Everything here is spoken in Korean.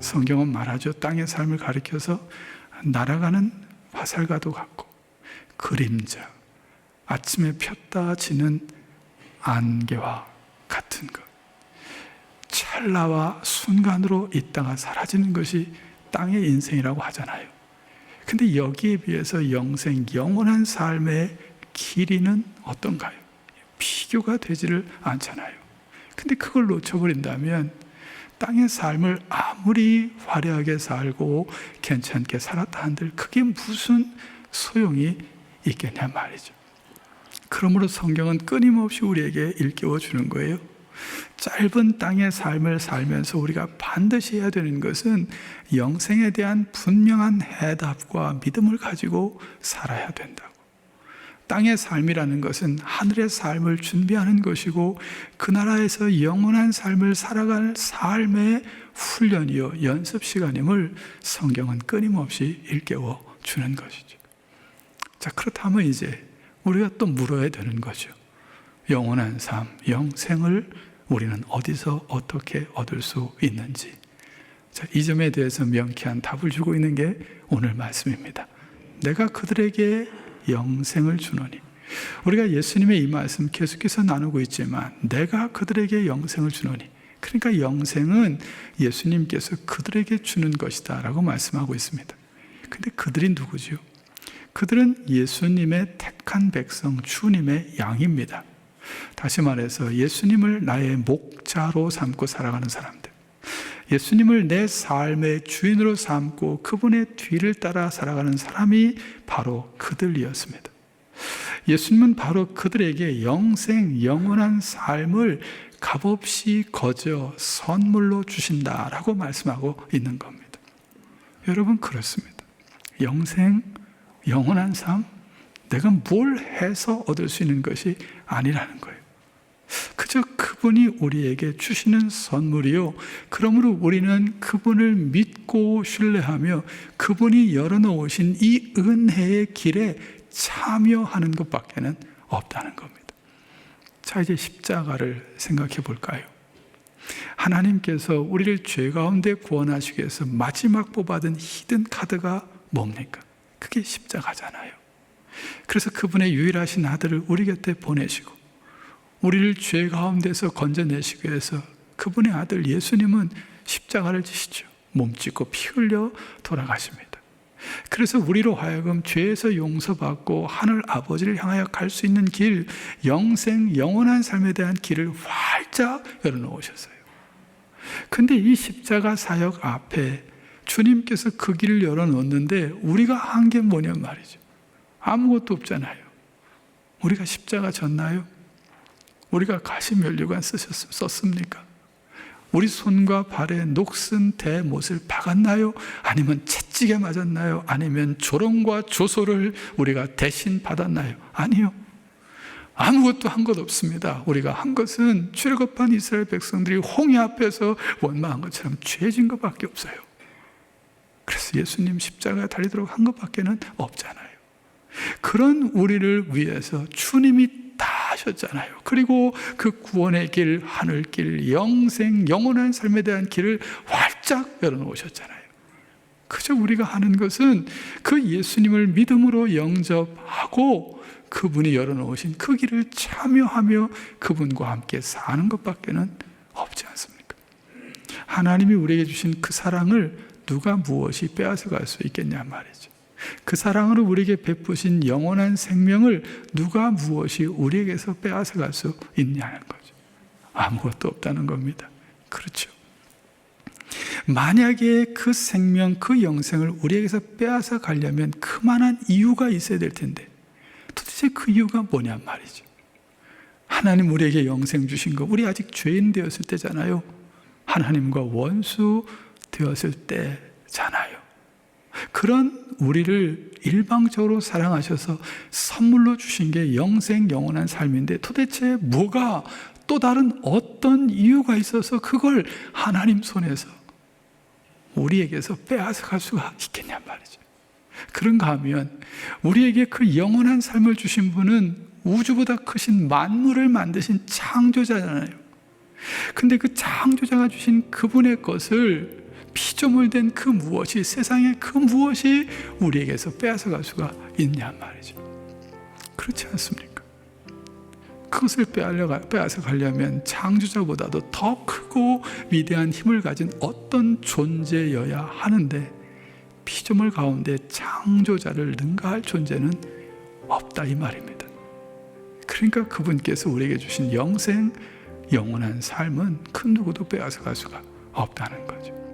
성경은 말하죠. 땅의 삶을 가리켜서 날아가는 화살과도 같고 그림자, 아침에 폈다 지는 안개와 같은 것. 찰나와 순간으로 있다가 사라지는 것이 땅의 인생이라고 하잖아요. 근데 여기에 비해서 영생, 영원한 삶의 길이는 어떤가요? 비교가 되지를 않잖아요. 근데 그걸 놓쳐버린다면 땅의 삶을 아무리 화려하게 살고 괜찮게 살았다 한들 그게 무슨 소용이 있겠냐 말이죠. 그러므로 성경은 끊임없이 우리에게 일깨워 주는 거예요. 짧은 땅의 삶을 살면서 우리가 반드시 해야 되는 것은 영생에 대한 분명한 해답과 믿음을 가지고 살아야 된다고. 땅의 삶이라는 것은 하늘의 삶을 준비하는 것이고 그 나라에서 영원한 삶을 살아갈 삶의 훈련이요 연습 시간임을 성경은 끊임없이 일깨워 주는 것이죠. 자 그렇다면 이제 우리가 또 물어야 되는 거죠. 영원한 삶, 영생을 우리는 어디서 어떻게 얻을 수 있는지. 자, 이 점에 대해서 명쾌한 답을 주고 있는 게 오늘 말씀입니다. 내가 그들에게 영생을 주노니. 우리가 예수님의 이 말씀 계속해서 나누고 있지만 내가 그들에게 영생을 주노니. 그러니까 영생은 예수님께서 그들에게 주는 것이다 라고 말씀하고 있습니다. 근데 그들이 누구죠? 그들은 예수님의 택한 백성, 주님의 양입니다. 다시 말해서 예수님을 나의 목자로 삼고 살아가는 사람들. 예수님을 내 삶의 주인으로 삼고 그분의 뒤를 따라 살아가는 사람이 바로 그들이었습니다. 예수님은 바로 그들에게 영생, 영원한 삶을 값없이 거저 선물로 주신다라고 말씀하고 있는 겁니다. 여러분, 그렇습니다. 영생, 영원한 삶, 내가 뭘 해서 얻을 수 있는 것이 아니라는 거예요. 그저 그분이 우리에게 주시는 선물이요. 그러므로 우리는 그분을 믿고 신뢰하며 그분이 열어놓으신 이 은혜의 길에 참여하는 것밖에는 없다는 겁니다. 자, 이제 십자가를 생각해 볼까요? 하나님께서 우리를 죄 가운데 구원하시기 위해서 마지막 뽑아둔 히든 카드가 뭡니까? 그게 십자가잖아요. 그래서 그분의 유일하신 아들을 우리 곁에 보내시고 우리를 죄 가운데서 건져내시기 위해서 그분의 아들 예수님은 십자가를 지시죠. 몸짓고 피 흘려 돌아가십니다. 그래서 우리로 하여금 죄에서 용서받고 하늘 아버지를 향하여 갈 수 있는 길, 영생, 영원한 삶에 대한 길을 활짝 열어놓으셨어요. 근데 이 십자가 사역 앞에 주님께서 그 길을 열어놓는데 우리가 한 게 뭐냐 말이죠. 아무것도 없잖아요. 우리가 십자가 졌나요? 우리가 가시면류관 썼습니까? 우리 손과 발에 녹슨 대못을 박았나요? 아니면 채찍에 맞았나요? 아니면 조롱과 조소를 우리가 대신 받았나요? 아니요. 아무것도 한 것 없습니다. 우리가 한 것은 출애굽한 이스라엘 백성들이 홍해 앞에서 원망한 것처럼 죄진 것밖에 없어요. 그래서 예수님 십자가에 달리도록 한 것밖에는 없잖아요. 그런 우리를 위해서 주님이 다 하셨잖아요. 그리고 그 구원의 길, 하늘길, 영생, 영원한 삶에 대한 길을 활짝 열어놓으셨잖아요. 그저 우리가 하는 것은 그 예수님을 믿음으로 영접하고 그분이 열어놓으신 그 길을 참여하며 그분과 함께 사는 것밖에는 없지 않습니까? 하나님이 우리에게 주신 그 사랑을 누가 무엇이 빼앗아갈 수 있겠냐 말이죠. 그 사랑으로 우리에게 베푸신 영원한 생명을 누가 무엇이 우리에게서 빼앗아갈 수 있냐는 거죠. 아무것도 없다는 겁니다. 그렇죠. 만약에 그 생명, 그 영생을 우리에게서 빼앗아 가려면 그만한 이유가 있어야 될 텐데 도대체 그 이유가 뭐냐 말이죠. 하나님 우리에게 영생 주신 거, 우리 아직 죄인 되었을 때잖아요. 하나님과 원수 되었을 때잖아요. 그런 우리를 일방적으로 사랑하셔서 선물로 주신 게 영생 영원한 삶인데 도대체 뭐가 또 다른 어떤 이유가 있어서 그걸 하나님 손에서 우리에게서 빼앗아 갈 수가 있겠냐 말이죠. 그런가 하면 우리에게 그 영원한 삶을 주신 분은 우주보다 크신 만물을 만드신 창조자잖아요. 근데 그 창조자가 주신 그분의 것을 피조물된 그 무엇이 세상의 그 무엇이 우리에게서 빼앗아갈 수가 있냐 말이죠. 그렇지 않습니까? 그것을 빼앗아, 가려면 창조자보다도 더 크고 위대한 힘을 가진 어떤 존재여야 하는데 피조물 가운데 창조자를 능가할 존재는 없다 이 말입니다. 그러니까 그분께서 우리에게 주신 영생, 영원한 삶은 그 누구도 빼앗아 갈 수가 없다는 거죠.